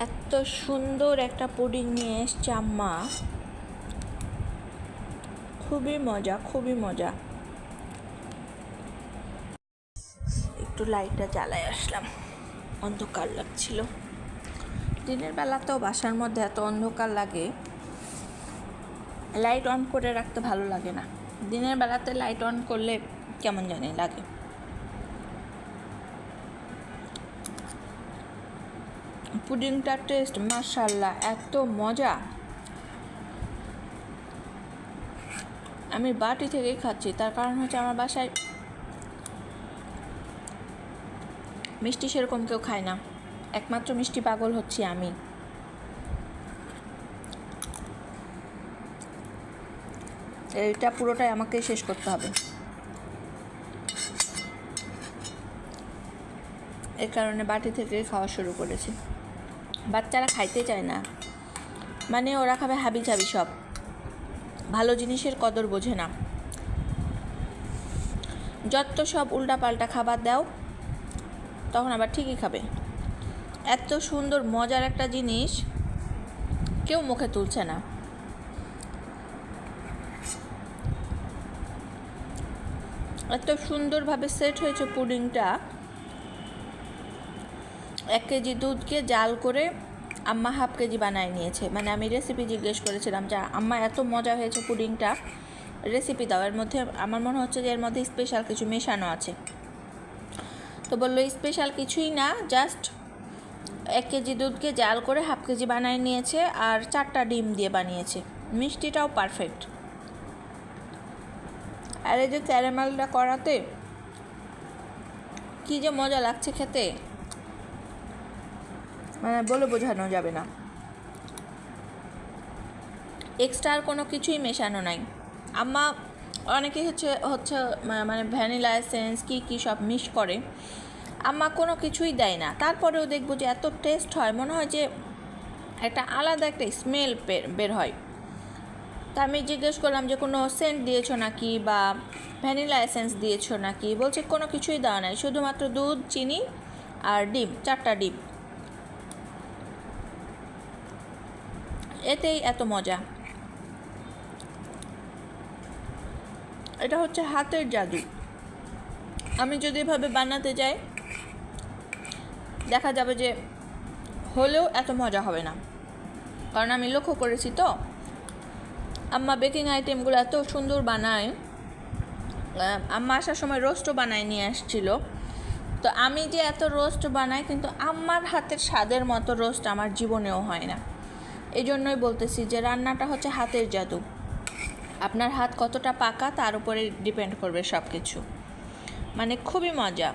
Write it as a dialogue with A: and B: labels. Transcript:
A: এত সুন্দর একটা পুডিং নিয়ে এসছে আম্মা। খুবই মজা খুবই মজা। একটু লাইটটা জ্বালায় আসলাম। অন্ধকার লাগছিল। দিনের বেলাতেও বাসার মধ্যে এত অন্ধকার লাগে। লাইট অন করে রাখতে ভালো লাগে না। দিনের বেলাতে লাইট অন করলে কেমন জানি লাগে। পুডিংটার টেস্ট মার্শাল্লাহ এত মজা। আমি বাটি থেকেই খাচ্ছি, তার কারণ হচ্ছে আমার বাসায় মিষ্টি সেরকম কেউ খায় না। একমাত্র মিষ্টি পাগল হচ্ছি আমি। এইটা পুরোটাই আমাকে শেষ করতে হবে। এর কারণে বাটি থেকে খাওয়া শুরু করেছি। বাচ্চারা খাইতে চায় না। মানে ওরা খাবে হাবি চাবি সব। ভালো জিনিসের কদর বোঝে না। যত সব উল্টাপাল্টা খাবার দাও, তখন আবার ঠিকই খাবে। এত সুন্দর, মজার একটা জিনিস কেউ মুখে তুলছে না। এত সুন্দরভাবে সেট হয়েছে পুডিংটা। এক কেজি দুধকে জাল করে আম্মা হাফ কেজি বানায় নিয়েছে। মানে আমি রেসিপি জিজ্ঞেস করেছিলাম যে, আম্মা, এত মজা হয়েছে পুডিংটা। রেসিপি দাও। এর মধ্যে আমার মনে হচ্ছে যে, এর মধ্যে স্পেশাল কিছু মেশানো আছে। তো বলল স্পেশাল কিছুই না জাস্ট এক কেজি দুধকে জাল করে হাফ কেজি বানায় নিয়েছে আর চারটা ডিম দিয়ে বানিয়েছে। মিষ্টিটাও পারফেক্ট আর এই যে ক্যারামেলটা করাতে, কী যে মজা লাগছে খেতে। মানে বলে বোঝানো যাবে না। এক্সট্রা আর কোনো কিছুই মেশানো নাই। আম্মা অনেকেই হচ্ছে হচ্ছে মানে ভ্যানিলা এসেন্স কী কী সব মিক্স করে। আম্মা কোনো কিছুই দেয় না। তারপরেও দেখব যে এত টেস্ট হয়, মনে হয় যে একটা আলাদা একটা স্মেল বের হয়। তা আমি জিজ্ঞেস করলাম যে কোনো সেন্ট দিয়েছ নাকি বা ভ্যানিলা এসেন্স দিয়েছ নাকি? বলছে কোনো কিছুই দেওয়া নাই, শুধুমাত্র দুধ, চিনি আর ডিম, চারটা ডিম। এতেই এত মজা। এটা হচ্ছে হাতের জাদু। আমি যদি এভাবে বানাতে যাই, দেখা যাবে যে হলেও এত মজা হবে না। কারণ আমি লক্ষ্য করেছি তো, আম্মা বেকিং আইটেমগুলো এত সুন্দর বানায়। আম্মা আসার সময় রোস্টও বানায় নিয়ে আসছিল। তো আমি যে এত রোস্ট বানাই, কিন্তু আম্মার হাতের স্বাদের মতো রোস্ট আমার জীবনেও হয় না। এই জন্যই বলতেছি যে রান্নাটা হচ্ছে হাতের জাদু। আপনার হাত কতটা পাকা তার উপরে ডিপেন্ড করবে সব কিছু মানে খুবই মজা।